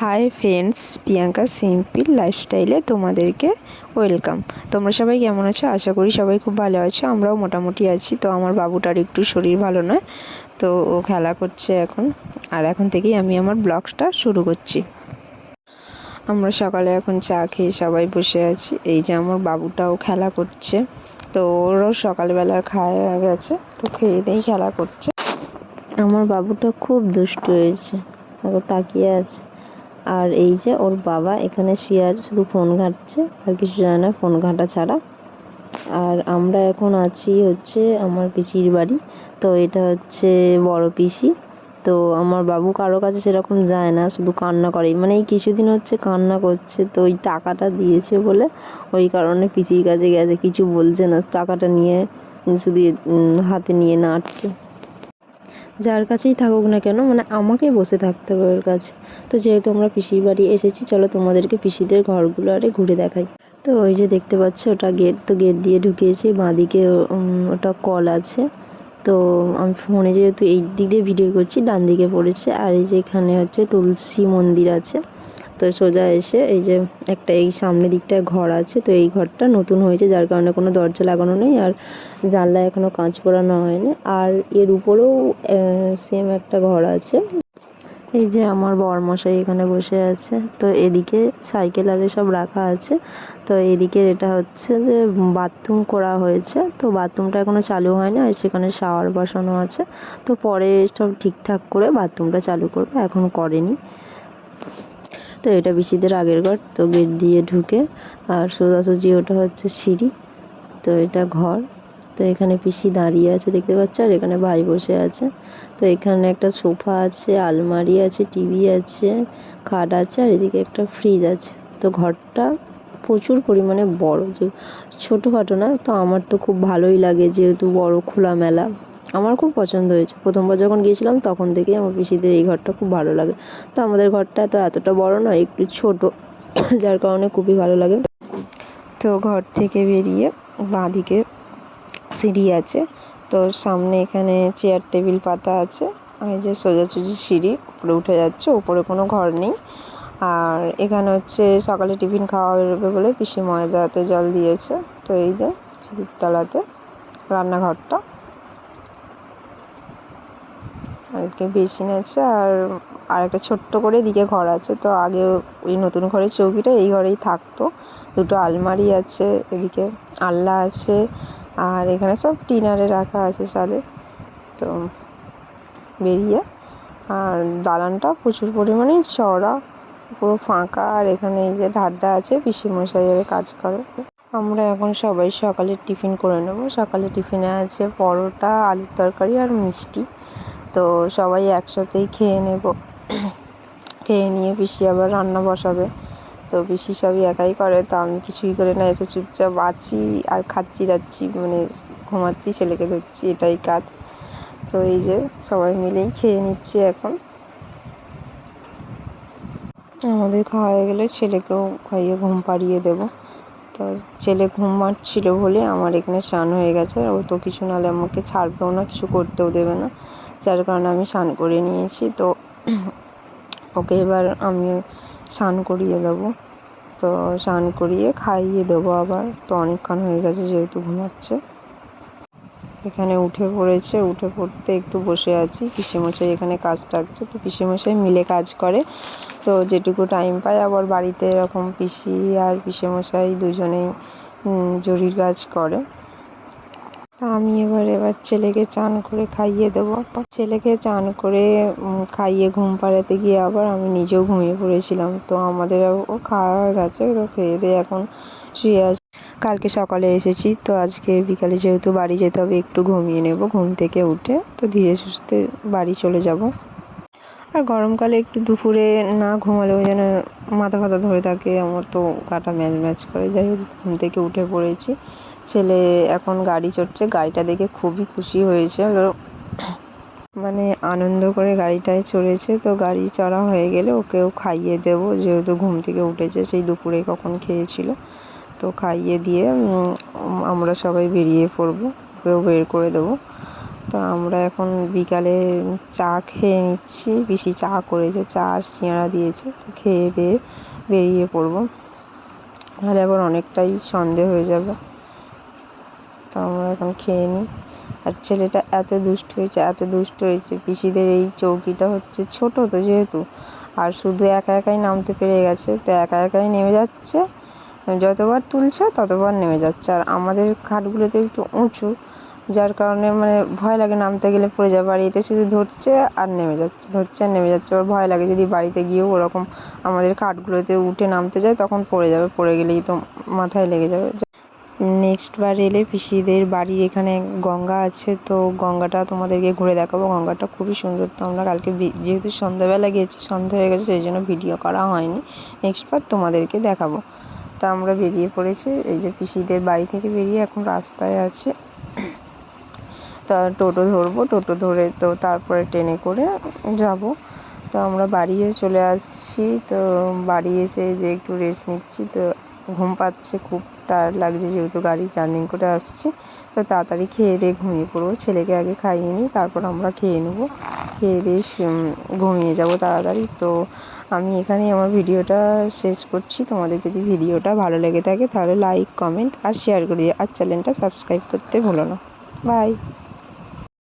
Hi friends Priyanka simple লাইফস্টাইলে তোমাদেরকে welcome তোমরা সবাই কেমন আছো? আশা করি সবাই খুব ভালো আছো। আমরাও মোটামুটি আছি। তো আমার বাবুটার একটু শরীর ভালো নয়, তো ও খেলা করছে এখন। আর এখন থেকেই আমি আমার ব্লগসটা শুরু করছি। আমরা সকালে এখন চা খেয়ে সবাই বসে আছি। এই যে আমার বাবুটাও খেলা করছে। তো ওরও সকালবেলার খাওয়া গেছে, তো খেয়ে দিয়েই খেলা করছে। আমার বাবুটা খুব দুষ্ট হয়েছে। তাকিয়ে আছে। আর এই যে ওর বাবা এখানে শুয়ে আছে, শুধু ফোন ঘাঁটছে, আর কিছু জানে না ফোন ঘাঁটা ছাড়া। আর আমরা এখন আছি হচ্ছে আমার পিসির বাড়ি। তো এটা হচ্ছে বড় পিসি। তো আমার বাবু কারও কাছে সেরকম যায় না, শুধু কান্না করে। মানে এই কিছুদিন হচ্ছে কান্না করছে, তো ওই টাকাটা দিয়েছে বলে ওই কারণে পিসির কাছে গেছে, কিছু বলছে না। টাকাটা নিয়ে শুধু হাতে নিয়ে নাড়ছে। যার কাছেই থাকুক না কেন মানে আমাকে বসে থাকতে হবে ওর কাছে। তো যেহেতু আমরা পিসির বাড়ি এসেছি, চলো তোমাদেরকে পিসিদের ঘরগুলো আরে ঘুরে দেখাই। তো ওই যে দেখতে পাচ্ছ, ওটা গেট, তো গেট দিয়ে ঢুকিয়েছি, বাঁদিকে ওটা কল আছে। তো আমি ফোনে যেহেতু এই দিক দিয়ে ভিডিও করছি ডান দিকে পড়েছে, আর এই যে এখানে হচ্ছে তুলসী মন্দির আছে। তো সোজা এসে এই যে একটা এই সামনের দিকটায় ঘর আছে, তো এই ঘরটা নতুন হয়েছে, যার কারণে কোনো দরজা লাগানো নেই আর জানলা এখনও কাঁচ পোড়ানো হয়নি। আর এর উপরেও সেম একটা ঘর আছে। এই যে আমার বরমশাই এখানে বসে আছে, তো এদিকে সাইকেল আর সব রাখা আছে। তো এদিকে এটা হচ্ছে যে বাথরুম করা হয়েছে, তো বাথরুমটা এখনও চালু হয়নি আর সেখানে শাওয়ার বসানো আছে। তো পরে সব ঠিকঠাক করে বাথরুমটা চালু করবে, এখন করেনি। তো এটা পিসিদের আগের ঘর, তো গেট দিয়ে ঢুকে, আর সোজাসুজি ওটা হচ্ছে সিঁড়ি, তো এটা ঘর। তো এখানে পিসি দাঁড়িয়ে আছে দেখতে পাচ্ছ, আর এখানে ভাই বসে আছে। তো এখানে একটা সোফা আছে, আলমারি আছে, টিভি আছে, খাট আছে, আর এদিকে একটা ফ্রিজ আছে। তো ঘরটা প্রচুর পরিমাণে বড়, যে ছোটোখাটো না, তো আমার তো খুব ভালোই লাগে যেহেতু বড় খোলামেলা। আমার খুব পছন্দ হয়েছে। প্রথমবার যখন গিয়েছিলাম, তখন থেকেই আমার পিসিদের এই ঘরটা খুব ভালো লাগে। তো আমাদের ঘরটা তো এতটা বড় নয়, একটু ছোট, যার কারণে খুবই ভালো লাগে। তো ঘর থেকে বেরিয়ে বাঁদিকে সিঁড়ি আছে। তো সামনে এখানে চেয়ার টেবিল পাতা আছে। আর যে সোজাসুজি সিঁড়ি, উপরে উঠে যাচ্ছে, উপরে কোনো ঘর নেই। আর এখানে হচ্ছে সকালে টিফিন খাওয়া বেরোবে বলে পিসি ময়দাতে জল দিয়েছে। তো এই যে তলাতে রান্নাঘরটা। এদিকে বেসিন আছে আর আর একটা ছোট্ট করে এদিকে ঘর আছে। তো আগে ওই নতুন ঘরের চৌকিটা এই ঘরেই থাকতো। দুটো আলমারি আছে, এদিকে আলনা আছে আর এখানে সব টিনারে রাখা আছে সালে। তো বেরিয়ে আর দালানটা প্রচুর পরিমাণে চওড়া, পুরো ফাঁকা আর এখানে এই যে ঢাড্ডা আছে পিসিমশাইয়ের কাজ করে। আমরা এখন সবাই সকালের টিফিন করে নেব। সকালে টিফিনে আছে পরোটা, আলুর তরকারি আর মিষ্টি। তো সবাই একসাথেই খেয়ে নেব। খেয়ে নিয়ে পিসি আবার রান্না বসাবে। তো পিসি সবই একাই করে, তো আমি কিছুই করে না, এসে চুপচাপ আছি আর খাচ্ছি, যাচ্ছি মানে ঘুমাচ্ছি, ছেলেকে ধরছি, এটাই কাজ। তো এই যে সবাই মিলেই খেয়ে নিচ্ছি এখন। আমাদের খাওয়া হয়ে গেলে ছেলেকেও খাইয়ে ঘুম পাড়িয়ে দেবো। তো ছেলে ঘুম ঘুমাচ্ছিল বলে আমার এখানে স্নান হয়ে গেছে, ও তো কিছু নাহলে আমাকে ছাড়বেও না, কিছু করতেও দেবে না। যার কারণে আমি স্নান করে নিয়েছি, তো ওকে এবার আমি স্নান করিয়ে দেবো। তো স্নান করিয়ে খাইয়ে দেবো আবার, তো অনেকক্ষণ হয়ে গেছে যেহেতু ঘুমাচ্ছে। এখানে উঠে পড়েছে, উঠে পড়তে একটু বসে আছি। পিসেমশাই এখানে কাজ টাকছে তো পিসেমশাই মিলে কাজ করে। তো যেটুকু টাইম পায় আবার বাড়িতে এরকম পিসি আর পিসেমশাই দুজনেই জরির কাজ করে। আমি এবার এবার ছেলেকে চান করে খাইয়ে দেবো। ছেলেকে চান করে খাইয়ে ঘুম পাড়াতে গিয়ে আবার আমি নিজেও ঘুমিয়ে পড়েছিলাম। তো আমাদের ও খাওয়া হয়ে গেছে তো খেয়ে দিয়ে এখন শুয়ে আছি। কালকে সকালে এসেছি, তো আজকে বিকালে যেহেতু বাড়ি যেতে হবে, একটু ঘুমিয়ে নেব ঘুম থেকে উঠে, তো ধীরে সুস্থে বাড়ি চলে যাব। আর গরমকালে একটু দুপুরে না ঘুমালেও যেন মাথা ফাথা ধরে থাকে, আমার তো কাটা ম্যাচ ম্যাচ করে। যাই হোক, ঘুম থেকে উঠে পড়েছি। ছেলে এখন গাড়ি চড়ছে, গাড়িটা দেখে খুবই খুশি হয়েছে। মানে আনন্দ করে গাড়িটায় চড়েছে। তো গাড়ি চড়া হয়ে গেলে ওকেও খাইয়ে দেবো। যেহেতু ঘুম থেকে উঠেছে, সেই দুপুরে কখন খেয়েছিল। তো খাইয়ে দিয়ে আমরা সবাই বেরিয়ে পড়ব। ওকেও বের করে দেবো। তো আমরা এখন বিকালে চা খেয়ে নিচ্ছি। পিসি চা করেছে চা আর সিঙাড়া দিয়েছে। তো খেয়ে দিয়ে বেরিয়ে পড়ব। তাহলে আবার অনেকটাই সন্ধে হয়ে যাবে। তো আমরা এখন খেয়ে নিই আর ছেলেটা এত দুষ্ট হয়েছে, এত দুষ্ট হয়েছে। পিসিদের এই চৌকিটা হচ্ছে ছোট তো যেহেতু। আর শুধু একা একাই নামতে পেরে গেছে, তো একা একাই নেমে যাচ্ছে। যতবার তুলছে ততবার নেমে যাচ্ছে। আর আমাদের খাটগুলোতে একটু উঁচু, যার কারণে মানে ভয় লাগে নামতে গেলে পড়ে যাবে আর এতে শুধু ধরছে আর নেমে যাচ্ছে, ধরছে আর নেমে যাচ্ছে। ওর ভয় লাগে যদি বাড়িতে গিয়েও ওরকম আমাদের খাটগুলোতে উঠে নামতে যায়, তখন পড়ে যাবে, পড়ে গেলেই তো মাথায় লেগে যাবে। নেক্সট বার এলে পিসিদের বাড়ি এখানে গঙ্গা আছে, তো গঙ্গাটা তোমাদেরকে ঘুরে দেখাবো। গঙ্গাটা খুবই সুন্দর। তো আমরা কালকে যেহেতু সন্ধ্যাবেলা গিয়েছি সন্ধ্যা হয়ে গেছে, সেই জন্য ভিডিও করা হয়নি। নেক্সট বার তোমাদেরকে দেখাবো। তা আমরা বেরিয়ে পড়েছি, এই যে পিসিদের বাড়ি থেকে বেরিয়ে এখন রাস্তায় আছে। তা টোটো ধরবো, টোটো ধরে তো তারপরে ট্রেনে করে যাব। তো আমরা বাড়িও চলে আসছি, তো বাড়ি এসে যে একটু রেস্ট নিচ্ছি, তো ঘুম পাচ্ছে, খুব টায়ার্ড লাগছে যেহেতু গাড়ি জার্নি করে আসছি। তো তাড়াতাড়ি খেয়ে দিয়ে ঘুমিয়ে পড়ব, ছেলেকে আগে খাইয়ে নিই, তারপর আমরা খেয়ে নেব। খেয়ে দিয়ে ঘুমিয়ে যাব তাড়াতাড়ি। তো আমি এখানেই আমার ভিডিওটা শেষ করছি। তোমাদের যদি ভিডিওটা ভালো লেগে থাকে তাহলে লাইক কমেন্ট আর শেয়ার করে দিও আর চ্যানেলটা সাবস্ক্রাইব করতে ভুলো না। বাই